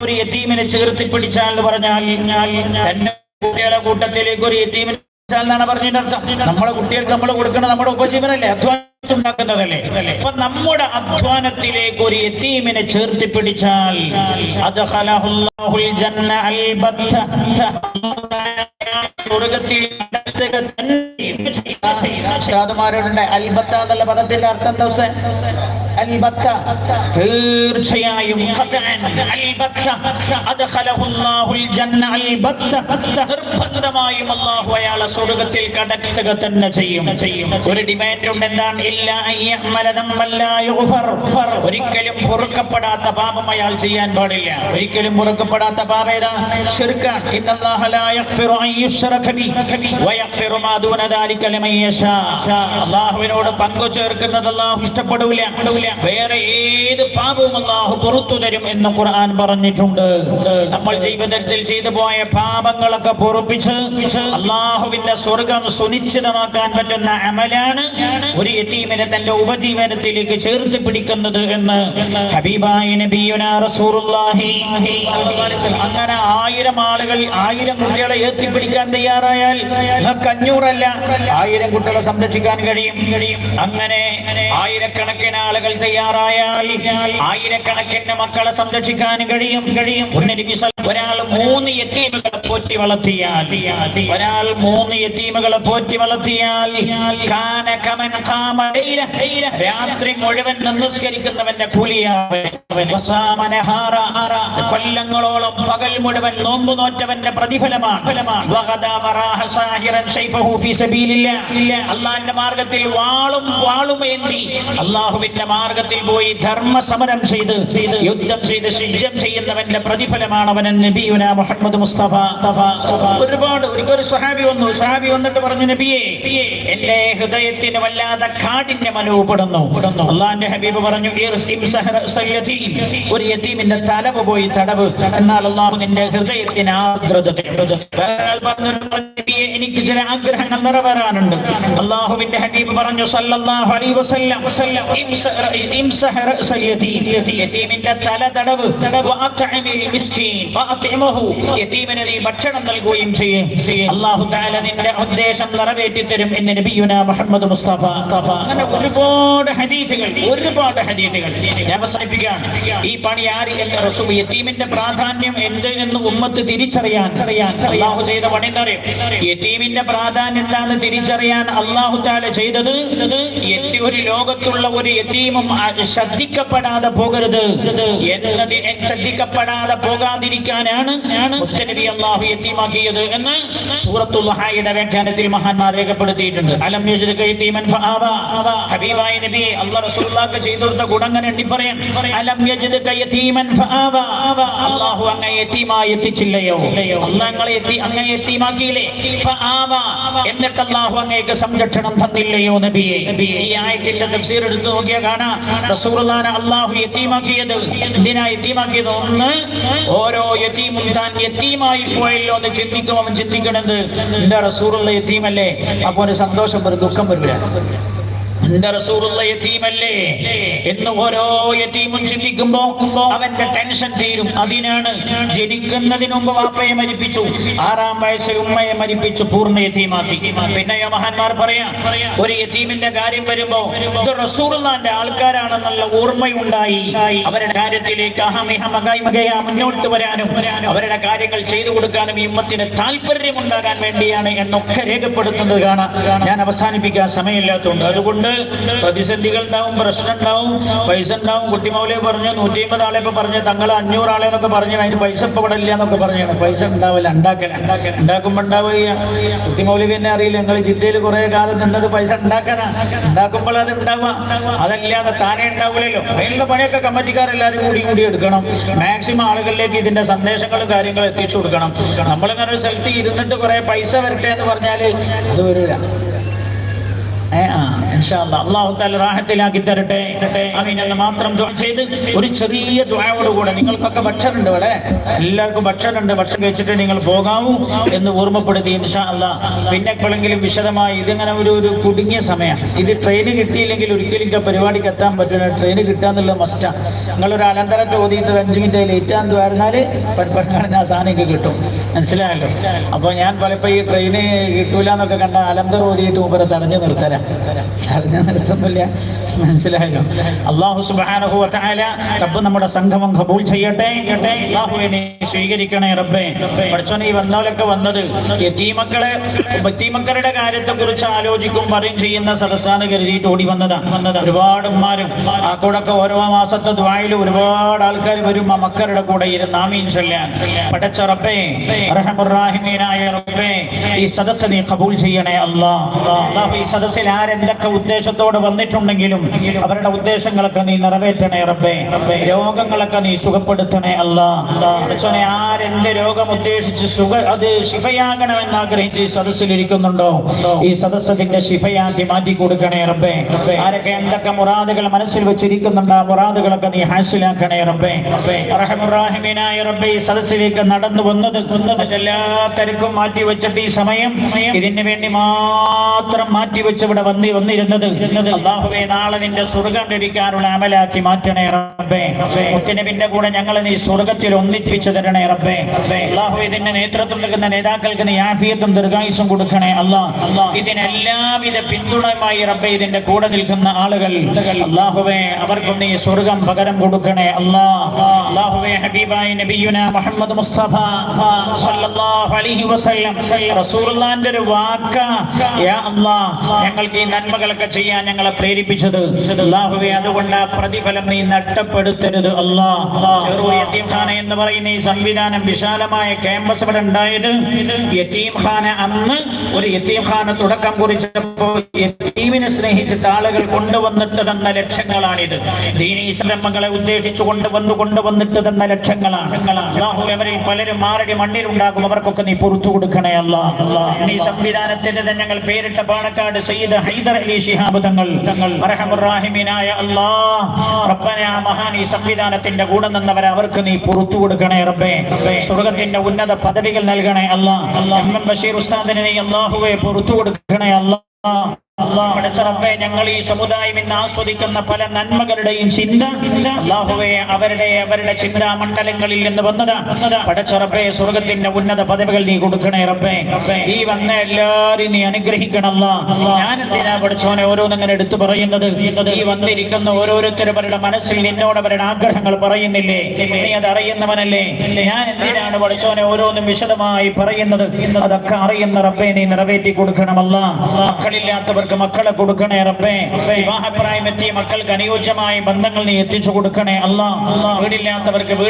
ഒരു എത്തീമിനെ ചേർത്തി പിടിച്ചാൽ പറഞ്ഞാൽ തന്റെ കുട്ടികളെ കൂട്ടത്തിലേക്ക് ഒരു യത്തീമിനെ എന്നാണ് അർത്ഥം നമ്മളെ കുട്ടികൾക്ക് നമ്മൾ കൊടുക്കേണ്ട നമ്മുടെ ഉപജീവനല്ലേ അധ്വാനിച്ചുണ്ടാക്കുന്നതല്ലേ അപ്പൊ നമ്മുടെ അധ്വാനത്തിലേക്ക് ഒരു എത്തീമിനെ ചേർത്തി പിടിച്ചാൽ അത് അൽബത്ത എന്നുള്ള പദത്തിന്റെ അർത്ഥം ദിവസം തീർച്ചയായും നിർബന്ധമായും അള്ളാഹു അയാളെ സ്വർഗത്തിൽ കടക്കുക തന്നെ ചെയ്യും. ഒരു ഡിമാൻഡ് ഉണ്ട് എന്താണ്? ഇല്ല ഒരിക്കലും പൊറുക്കപ്പെടാത്ത പാപം അയാൾ ചെയ്യാൻ പാടില്ല. ഒരിക്കലും പൊറുക്കപ്പെടാത്ത പാപം ഏതാ? അള്ളാഹുവിനോട് പങ്കു ചേർക്കുന്നത് അള്ളാഹു ഇഷ്ടപ്പെടില്ല മാത്രമല്ല വേറെ ഏത് പാപവും അള്ളാഹു പുറത്തു തരും എന്ന് ഖുർആൻ പറഞ്ഞിട്ടുണ്ട്. നമ്മൾ ജീവിതത്തിൽ ചെയ്തു പോയ പാപങ്ങളൊക്കെ പൊറപ്പിച്ച് അള്ളാഹുവിന്റെ സ്വർഗം സുനിശ്ചിതമാക്കാൻ പറ്റുന്ന അമലാണ് ഒരു യത്തീമിനെ തന്റെ ഉപജീവനത്തിലേക്ക് ചേർത്ത് പിടിക്കുന്നത് എന്ന് ഹബീബായ അങ്ങനെ ആയിരം ആളുകൾ ആയിരം കുട്ടികളെ എത്തിപ്പിടിക്കാൻ തയ്യാറായാൽ അഞ്ഞൂറല്ല. ആയിരം കുട്ടികളെ സംരക്ഷിക്കാൻ കഴിയും. അങ്ങനെ ആയിരക്കണക്കിന് ആളുകൾ തയ്യാറായാൽ ആയിരക്കണക്കിന് മക്കളെ സംരക്ഷിക്കാൻ കഴിയും. കഴിയും ഒരാൾ മൂന്ന് യത്തീമുകളെ പോറ്റി വളർത്തിയാൽ ഒരാൾ മൂന്ന് യത്തീമുകളെ പോറ്റി വളർത്തിയാൽ രാത്രി മുഴുവൻ നിസ്കരിക്കുന്നവന്റെ കൂലിയാവൻ കൊല്ലങ്ങളോളം പകൽ മുഴുവൻ നോമ്പു നോറ്റവന്റെ പ്രതിഫലമാണ്. അള്ളാന്റെ മാർഗത്തിൽ വാളും വാളും ഏന്തി അള്ളാഹുവിന്റെ മാർഗത്തിൽ പോയി ധർമ്മ സമരം ചെയ്ത് യുദ്ധം ചെയ്ത് ശുചിരം ചെയ്യുന്നവന്റെ പ്രതിഫലമാണ് അവൻ നബിയുന മുഹമ്മദ് മുസ്തഫ. ഒരുപാട് ഒരു സഹാബി വന്നു. സഹാബി വന്നിട്ട് പറഞ്ഞു നബിയേ എന്റെ ഹൃദയത്തിന് വല്ലാതെ കാഠിന്യം അനുഭവപ്പെടുന്നു. അള്ളാന്റെ ഹബീബ് പറഞ്ഞു ഒരു യതീമിന്റെ തലവ് പോയി തടവ് എന്നാൽ അള്ളാഹു നിന്റെ ഹൃദയത്തിന് ആർദ്രത എനിക്ക് ചില ആഗ്രഹങ്ങൾ നിറവേറാനുണ്ട്. അള്ളാഹുവിന്റെ ഹബീബ് പറഞ്ഞു സല്ലല്ലാഹു അലൈഹി വസല്ലം ഭക്ഷണം ചെയ്യേ. തആല നിന്റെ നിറവേറ്റി തരും മുഹമ്മദ് മുസ്തഫ. ഒരുപാട് ഹദീസുകൾ ഒരുപാട് ഹദീസുകൾ ഞാൻ ഈ പണി റസൂൽ യത്തീമിന്റെ പ്രാധാന്യം എന്ത് എന്ന് ഉമ്മത്ത് തിരിച്ചറിയാൻ അറിയാൻ അള്ളാഹു ചെയ്ത പണി പ്രാധാന്യം എന്താന്ന് തിരിച്ചറിയാൻ അള്ളാഹു താല ചെയ്തത് ഒരു ലോകത്തുള്ള ഒരു യതീമും ശ്രദ്ധിക്കപ്പെടാതെ പോകരുത് എന്നത് ശ്രദ്ധിക്കപ്പെടാതെ പോകാതിരിക്കാനാണ് അള്ളാഹു യത്തീമാക്കിയത് എന്ന് സൂറത്തു സഹായിയുടെ വ്യാഖ്യാനത്തിൽ മഹാന്മാർ രേഖപ്പെടുത്തിയിട്ടുണ്ട്. അലം ഹബീബായ ചെയ്തു ഗുണങ്ങനെ പറയാം. അലം യത്തീമൻ അള്ളാഹു അങ്ങയെ എത്തിമായി എത്തിച്ചില്ലയോ? അള്ളങ്ങളെ എത്തി അങ്ങ് എത്തിമാക്കിയില്ലേ എന്നിട്ട് അള്ളാഹു അങ്ങേക്ക് സംരക്ഷണം തന്നില്ലയോ നബിയെ? ഈ ആയത്തിന്റെ തഫ്സീർ എടുത്തു നോക്കിയാൽ കാണാം. റസൂറുല്ലാനെ അള്ളാഹു എത്തിമാക്കിയത് എന്തിനാ എത്തിമാക്കിയത് ഒന്ന് ഓരോ യത്തീമും താൻ എത്തിമായി പോയല്ലോ എന്ന് ചിന്തിക്കും അവൻ ചിന്തിക്കണത്. എന്റെ റസൂറുള്ള എത്തീമല്ലേ അപ്പൊ ഒരു സന്തോഷം വരും ദുഃഖം വരില്ല യതീമല്ലേ? എന്ന് ഓരോ യതീമും ചിന്തിക്കുമ്പോ അവന്റെ ടെൻഷൻ തീരും. അതിനാണ് ജനിക്കുന്നതിന് മുമ്പ് വാപ്പയെ മരിപ്പിച്ചു. ആറാം വയസ്സിൽ ഉമ്മയെ മരിപ്പിച്ചു പൂർണ യതീമാക്കി. പിന്നെ മഹാന്മാർ പറയാം ഒരു യതീമിന്റെ കാര്യം വരുമ്പോ ഇത് റസൂറുള്ളാന്റെ ആൾക്കാരാണെന്നുള്ള ഓർമ്മയുണ്ടായി. അവരുടെ കാര്യത്തിലേക്ക് അഹമിഹമകൈമകയ മുന്നോട്ട് വരാനും അവരുടെ കാര്യങ്ങൾ ചെയ്തു കൊടുക്കാനും ഈ ഉമ്മത്തിന് താല്പര്യമുണ്ടാകാൻ വേണ്ടിയാണ് എന്നൊക്കെ രേഖപ്പെടുത്തുന്നത് കാണാം. ഞാൻ അവസാനിപ്പിക്കാൻ സമയമില്ലാത്തതുകൊണ്ട്. അതുകൊണ്ട് ഉണ്ട്. പ്രതിസന്ധികൾ ഉണ്ടാവും പ്രശ്നം ഉണ്ടാവും പൈസ ഉണ്ടാവും. കുട്ടിമൗലെ പറഞ്ഞു നൂറ്റി അമ്പത് ആളെ ഇപ്പൊ പറഞ്ഞു തങ്ങൾ അഞ്ഞൂറ് ആളെ എന്നൊക്കെ പറഞ്ഞു അതിന് പൈസ ഇപ്പൊ ഇവിടെ എന്നൊക്കെ പറഞ്ഞാണ് പൈസ ഉണ്ടാവില്ല ഉണ്ടാക്കല ഉണ്ടാക്കുമ്പോ ഉണ്ടാവുക കുട്ടിമൗലിക എന്നെ അറിയില്ല ഞങ്ങൾ ജില്ലയിൽ കുറെ കാലം നിന്നത് പൈസ ഉണ്ടാക്കാനാ. ഉണ്ടാക്കുമ്പോൾ അത് ഉണ്ടാവാം. അതല്ലാതെ താനേ ഉണ്ടാവില്ലല്ലോ അതിനുള്ള പണിയൊക്കെ കമ്മിറ്റിക്കാരെല്ലാവരും കൂടി കൂടി എടുക്കണം. മാക്സിമം ആളുകളിലേക്ക് ഇതിന്റെ സന്ദേശങ്ങളും കാര്യങ്ങളും എത്തിച്ചു കൊടുക്കണം. നമ്മളിങ്ങനെ ഒരു സ്ഥലത്ത് ഇരുന്നിട്ട് കുറെ പൈസ വരട്ടെ എന്ന് പറഞ്ഞാൽ അത് വരില്ല ഏ, ആ, ഇൻഷാ അല്ലാ. അള്ളാഹു താല റാഹത്തിലാക്കി തരട്ടെ. അമീനെന്ന് മാത്രം ചെയ്ത് ഒരു ചെറിയ ദ്വായോടുകൂടെ കൂടെ. നിങ്ങൾക്കൊക്കെ ഭക്ഷണം ഉണ്ട് ഇവിടെ. എല്ലാവർക്കും ഭക്ഷണം ഉണ്ട് ഭക്ഷണം കഴിച്ചിട്ട് നിങ്ങൾ പോകാവൂ എന്ന് ഓർമ്മപ്പെടുത്തി ഇൻഷാ അല്ലാ പിന്നെ എപ്പോഴെങ്കിലും വിശദമായി ഇതിങ്ങനെ ഒരു ഒരു കുടുങ്ങിയ സമയം. ഇത് ട്രെയിന് കിട്ടിയില്ലെങ്കിൽ ഒരിക്കലും ഇങ്ങനെ പരിപാടിക്ക് എത്താൻ പറ്റുന്ന ട്രെയിന് കിട്ടാന്നുള്ള മസ്റ്റാ നിങ്ങളൊരു അലന്തരത്തെ ഓതിയിട്ട് ഒരു അഞ്ച് മിനിറ്റ് ലേറ്റാന്ന് പറഞ്ഞാൽ പരപ്പരങ്ങാണ് ഞാൻ സാധനം കിട്ടും. മനസ്സിലായല്ലോ? അപ്പോൾ ഞാൻ പലപ്പോൾ ഈ ട്രെയിന് കിട്ടൂല എന്നൊക്കെ കണ്ട അലന്തര ഓതിയിട്ട് മുമ്പ് തടഞ്ഞു നിർത്തരാം നടത്തുന്നില്ല. മനസ്സിലായോ? അള്ളാഹു സുബ്ഹാനഹു വതആല റബ്ബ് നമ്മുടെ സംഗമം കബൂൾ ചെയ്യട്ടെ. അള്ളാഹുവെ നീ സ്വീകരിക്കണേ റബ്ബേ. പഠിച്ചോനെ ഈ വന്നവരൊക്കെ വന്നത് യത്തീമക്കളെ യത്തീമക്കളുടെ കാര്യത്തെ കുറിച്ച് ആലോചിക്കും പറയും ചെയ്യുന്ന സദസ്സാണ് കരുതിയിട്ട് ഓടി വന്നതാ. വന്നത് ഒരുപാട് ഉമ്മാരും ആ കൂടൊക്കെ ഓരോ മാസത്തെ ദ്വായിൽ ഒരുപാട് ആൾക്കാർ വരും. ആ മക്കളുടെ കൂടെ ഇരുന്ന് ആമീൻ ചൊല്ലാൻ. പഠിച്ച റബ്ബേ? റഹമുറാഹിമീനായ റബ്ബേ ഈ സദസ്സ് നീ കബൂൽ ചെയ്യണേ അള്ളാഹ് ഈ സദസ്സിൽ ആരെന്തൊക്കെ ഉദ്ദേശത്തോടെ വന്നിട്ടുണ്ടെങ്കിലും അവരുടെ ഉദ്ദേശങ്ങളൊക്കെ നീ നിറവേറ്റണേ റബ്ബേ. രോഗങ്ങളൊക്കെ നീ സുഖപ്പെടുത്തണേ അല്ലാ. അച്ഛനെ ആരെന്ത് രോഗം ഉദ്ദേശിച്ച് സുഖ അത് ശിഫയാകണമെന്ന് ആഗ്രഹിച്ച് ഈ സദസ്സിലിരിക്കുന്നുണ്ടോ? ഈ സദസ്സത്തിന്റെ ശിഫയാക്കി മാറ്റി കൊടുക്കണേ റബ്ബേ. ആരൊക്കെ എന്തൊക്കെ മുറാദുകൾ മനസ്സിൽ വെച്ചിരിക്കുന്നുണ്ട് ആ മുറാദുകളൊക്കെ നീ ഹാസിലാക്കണേ റബ്ബേ. റഹമുറാഹിമീനായ റബ്ബേ ഈ സദസ്സിലേക്ക് നടന്നു വന്നത് മറ്റെല്ലാ തിരക്കും മാറ്റി വെച്ചിട്ട് ഈ സമയം ഇതിനു വേണ്ടി മാത്രം മാറ്റി വെച്ച് ഇവിടെ വന്നി വന്നിരുന്നത്. അള്ളാഹുവേ നാളെ നിന്റെ സ്വർഗം ലഭിക്കാനുള്ള അമലാക്കി മാറ്റണേ റബ്ബേ. മുത്തനബിന്റെ കൂടെ ഞങ്ങളെ നീ സ്വർഗത്തിൽ ഒന്നിപ്പിച്ചു തരണേ റബ്ബേ. അള്ളാഹു നിന്റെ നേതൃത്വം നൽകുന്ന നേതാക്കൾക്ക് നീ ആഫിയത്തും ദീർഘായുസും കൊടുക്കണേ അല്ലാ ഇതിനെല്ലാവിധ പിന്തുണയുമായി റബ്ബെ ഇതിന്റെ കൂടെ നിൽക്കുന്ന ആളുകൾ. അള്ളാഹുവേ അവർക്കും നീ സ്വർഗം പകരം കൊടുക്കണേ അല്ലാ അള്ളാഹുവേ ഹബീബായി നബിയുന മുഹമ്മദ് മുസ്തഫ സല്ലല്ലാഹു അലൈഹി വസല്ലം. റസൂലുള്ളാഹിന്റെ ഒരു വാക്ക യാ അല്ലാഹ് ഞങ്ങൾക്ക് ഈ നന്മകളൊക്കെ ചെയ്യാൻ ഞങ്ങളെ പ്രേരിപ്പിച്ചത്. അതുകൊണ്ട് പ്രതിഫലം നീ നഷ്ടപ്പെടുത്തരുത്. യത്തീംഖാന എന്ന് പറയുന്ന ഈ സംവിധാനം വിശാലമായ ക്യാമ്പസ് ഇവിടെ ഉണ്ടായത് യത്തീംഖാന അന്ന് ഒരു യത്തീംഖാന തുടക്കം കുറിച്ചപ്പോൾ യത്തീമിനെ സ്നേഹിച്ചിട്ട് ആളുകൾ കൊണ്ടുവന്നിട്ട് തന്ന ലക്ഷ്യങ്ങളാണിത്. ദീനീ സംരംഭങ്ങളെ ഉദ്ദേശിച്ചു കൊണ്ടുവന്നു കൊണ്ടുവന്നിട്ട് തന്ന ലക്ഷ്യങ്ങളാണ് അവരിൽ പലരും മാറടി മണ്ണിലുണ്ടാകും. അവർക്കൊക്കെ നീ പുറത്തു കൊടുക്കണേ അല്ല. ഈ സംവിധാനത്തിന്റെ തന്നെ ഞങ്ങൾ പേരിട്ട പാണക്കാട് സയ്യിദ് ഹൈദർ അലി ശിഹാബ് തങ്ങൾ. തങ്ങൾ അള്ളാഹ് റബ്ബന ആ മഹാൻ ഈ സംവിധാനത്തിന്റെ കൂടെ നിന്നവരെ അവർക്ക് നീ പുറത്തു കൊടുക്കണേ റബ്ബേ. സ്വർഗത്തിന്റെ ഉന്നത പദവികൾ നൽകണേ അല്ലാ എം എം ബഷീർ ഉസ്താദിനെ അള്ളാഹുവെ അല്ലാഹുവെ പുറത്തു കൊടുക്കണേ അല്ലാ റബ്ബേ ഞങ്ങൾ ഈ സമുദായം ഇന്ന് ആസ്വദിക്കുന്ന പല നന്മകളുടെയും ചിന്ത അല്ലാഹുവേ അവരുടെ അവരുടെ ചിന്താ മണ്ഡലങ്ങളിൽ നിന്ന് വന്നതാ. പടച്ച സ്വർഗത്തിന്റെ ഉന്നത പദവികൾ നീ കൊടുക്കണേ റബ്ബേ. ഈ വന്ന എല്ലാരും നീ അനുഗ്രഹിക്കണല്ല ഞാൻ എന്തിനാ ഓരോന്നിങ്ങനെ എടുത്തു പറയുന്നത്? ഈ വന്നിരിക്കുന്ന ഓരോരുത്തരവരുടെ മനസ്സിൽ നിന്നോട് അവരുടെ ആഗ്രഹങ്ങൾ പറയുന്നില്ലേ? നീ അത് അറിയുന്നവനല്ലേ? ഞാൻ എന്തിനാണ് പഠിച്ചോനെ ഓരോന്നും വിശദമായി പറയുന്നത്? അതൊക്കെ അറിയുന്ന റബ്ബെ നീ നിറവേറ്റി കൊടുക്കണമല്ല മക്കളില്ലാത്തവർക്ക് മക്കളെ കൊടുക്കണേ റബ്ബേ. വിവാഹപ്രായം എത്തിയ മക്കൾക്ക് അനുയോജ്യമായ ബന്ധങ്ങൾ നീ എത്തിച്ചു കൊടുക്കണേ. അല്ല വീടില്ലാത്തവർക്ക് വീട്